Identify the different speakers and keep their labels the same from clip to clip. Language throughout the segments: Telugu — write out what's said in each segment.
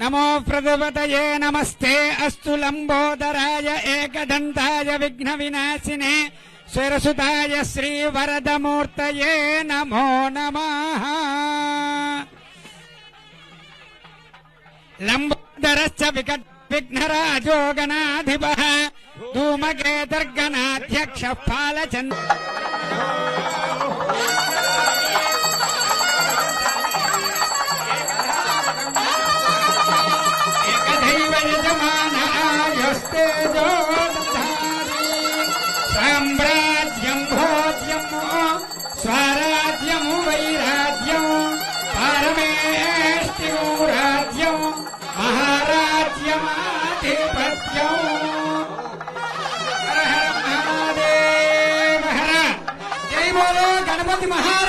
Speaker 1: नमो प्रदपतये नमस्ते। अस्तु लम्बोदराय एकदन्ताय विघ्नविनाशिने। स्वरसुताय श्रीवरदमूर्तये नमो नम। लम्बोदरश्च विकट विघ्नराजो गणाधिपः धूमकेतर्गणाध्यक्षः पालचन्द्र साम्राज्यम् भोज्यम् स्वराज्यम् वैराज्यम् परमेष्टिमूराज्यम् महाराज्यमाधिपत्यम् हर हर महादेव हर। जय बोलो गणपति महाराज।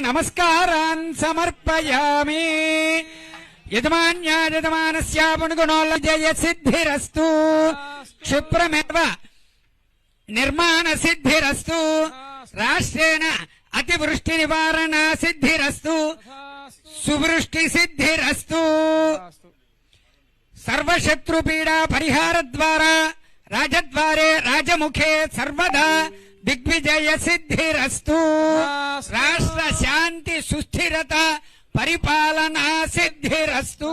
Speaker 1: నమస్కారాన్ సమర్పయామి. యజమాన్యా యజమానస్యాపుణుగుణోల్ల జయ సిద్ధిరస్తు క్షిప్రమేవ నిర్మాణ సిద్ధిరస్తు రాష్ట్రేణ అతివృష్టి నివారణ సిద్ధిరస్తు సువృష్టి సిద్ధిరస్తు సర్వశత్రు పీడా పరిహార ద్వారా రాజద్వారే రాజముఖే సర్వదా దిగ్విజయ సిద్ధిరస్తు రాష్ట్ర శాంతి సుస్థిరత పరిపాలనా సిద్ధిరస్తు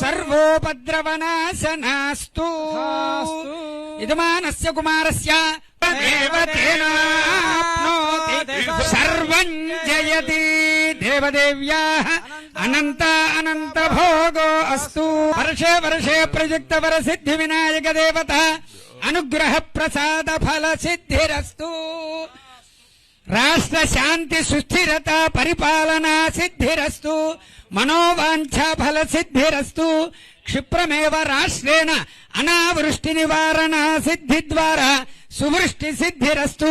Speaker 1: సర్వోపద్రవనాశనాస్తు యజమానస్య కుమారస్య దేవతేనాప్నోతి దేవదేవ్యా అనంత అనంత భోగో అస్తు వర్షే వర్షే ప్రయుక్త వర సిద్ధి వినాయక దేవత అనుగ్రహ ప్రసాద ఫల సిద్ధిరస్తు రాష్ట్ర శాంతి సుస్థిరత పరిపాలనా సిద్ధిరస్తు మనోవాంఛ ఫల సిద్ధిరస్తు క్షిప్రమేవ రాష్ట్రేణ అనావృష్టి నివారణ సిద్ధి ద్వారా సువృష్టి సిద్ధిరస్తు